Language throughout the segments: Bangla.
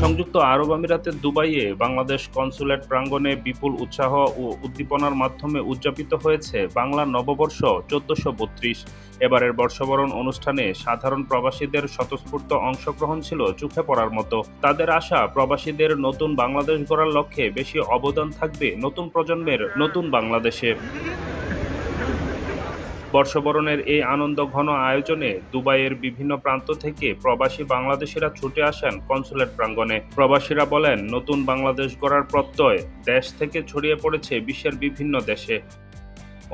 সংযুক্ত আরব আমিরাতের দুবাইয়ে বাংলাদেশ কনসুলেট প্রাঙ্গণে বিপুল উৎসাহ ও উদ্দীপনার মাধ্যমে উদযাপিত হয়েছে বাংলা নববর্ষ চোদ্দশো বত্রিশ। এবারের বর্ষবরণ অনুষ্ঠানে সাধারণ প্রবাসীদের স্বতঃস্ফূর্ত অংশগ্রহণ ছিল চোখে পড়ার মতো। তাদের আশা, প্রবাসীদের নতুন বাংলাদেশ গড়ার লক্ষ্যে বেশি অবদান থাকবে নতুন প্রজন্মের নতুন বাংলাদেশে। বর্ষবরণের এই আনন্দ ঘন আয়োজনে দুবাইয়ের বিভিন্ন প্রান্ত থেকে প্রবাসী বাংলাদেশিরা ছুটে আসেন কনসুলেট প্রাঙ্গণে। প্রবাসীরা বলেন, নতুন বাংলাদেশ গড়ার প্রত্যয় দেশ থেকে ছড়িয়ে পড়েছে বিশ্বের বিভিন্ন দেশে।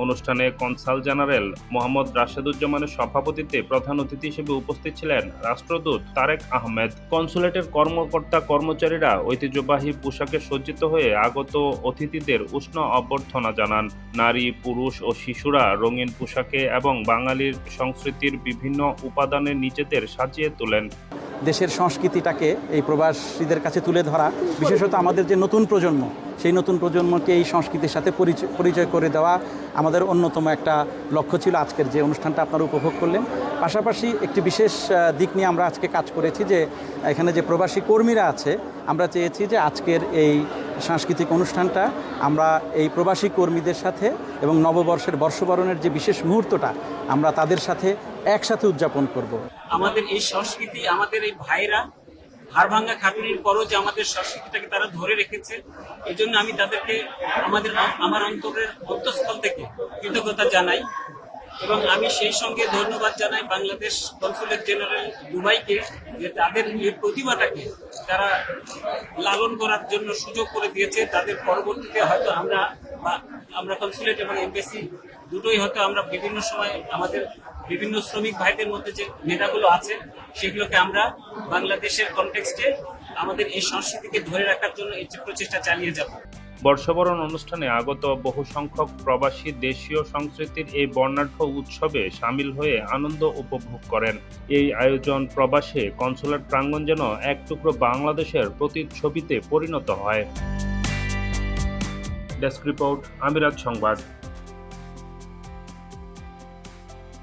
অনুষ্ঠানে কনসাল জেনারেল মোহাম্মদ রাশেদুজ্জামানের সভাপতিত্বে প্রধান অতিথি হিসেবে উপস্থিত ছিলেন রাষ্ট্রদূত তারেক আহমেদ। কনসুলেটের কর্মকর্তা কর্মচারীরা ঐতিহ্যবাহী পোশাকে সজ্জিত হয়ে আগত অতিথিদের উষ্ণ অভ্যর্থনা জানান। নারী, পুরুষ ও শিশুরা রঙিন পোশাকে এবং বাঙালির সংস্কৃতির বিভিন্ন উপাদানে নিজেদের সাজিয়ে তোলেন। দেশের সংস্কৃতিটাকে এই প্রবাসীদের কাছে তুলে ধরা, বিশেষত আমাদের যে নতুন প্রজন্ম সেই নতুন প্রজন্মকে এই সংস্কৃতির সাথে পরিচয় পরিচয় করে দেওয়া আমাদের অন্যতম একটা লক্ষ্য ছিল আজকের যে অনুষ্ঠানটা আপনারা উপভোগ করলেন। পাশাপাশি একটি বিশেষ দিক নিয়ে আমরা আজকে কাজ করেছি যে, এখানে যে প্রবাসী কর্মীরা আছে, আমরা চেয়েছি যে আজকের এই সাংস্কৃতিক অনুষ্ঠানটা আমরা এই প্রবাসী কর্মীদের সাথে এবং নববর্ষের বর্ষবরণের যে বিশেষ মুহূর্তটা আমরা তাদের সাথে একসাথে উদযাপন করব। আমাদের এই সংস্কৃতি, আমাদের এই ভাইরা হাড়ভাঙ্গা খাটনির পরও যে আমাদের সংস্কৃতিটাকে তারা ধরে রেখেছে এই জন্য আমি তাদেরকে আমাদের, আমার অন্তরের অন্তঃস্থল থেকে কৃতজ্ঞতা জানাই। এবং আমি সেই সঙ্গে ধন্যবাদ জানাই বাংলাদেশ কনসুলেট জেনারেল দুবাইকে যে তাদের এই প্রতিভাটাকে তারা লালন করার জন্য সুযোগ করে দিয়েছে। তাদের পরবর্তীতে হয়তো আমরা বা আমরা কনসুলেট এবং এমবেসি দুটোই হয়তো আমরা বিভিন্ন সময় আমাদের বিভিন্ন শ্রমিক ভাইদের মধ্যে যে নেতাগুলো আছে, সেগুলোকে আমরা বাংলাদেশের কনটেক্সটে আমাদের এই সংস্কৃতিকে ধরে রাখার জন্য এই প্রচেষ্টা চালিয়ে যাব। বর্ষবরণ অনুষ্ঠানে আগত বহু সংখ্যক প্রবাসী দেশীয় সংস্কৃতির এই বর্ণাঢ্য উৎসবে সামিল হয়ে আনন্দ উপভোগ করেন। এই আয়োজন প্রবাসে কনসুলেট প্রাঙ্গণ যেন এক টুকরো বাংলাদেশের প্রতিচ্ছবিতে পরিণত হয়। ডেস্ক রিপোর্ট আমিরাত সংবাদ।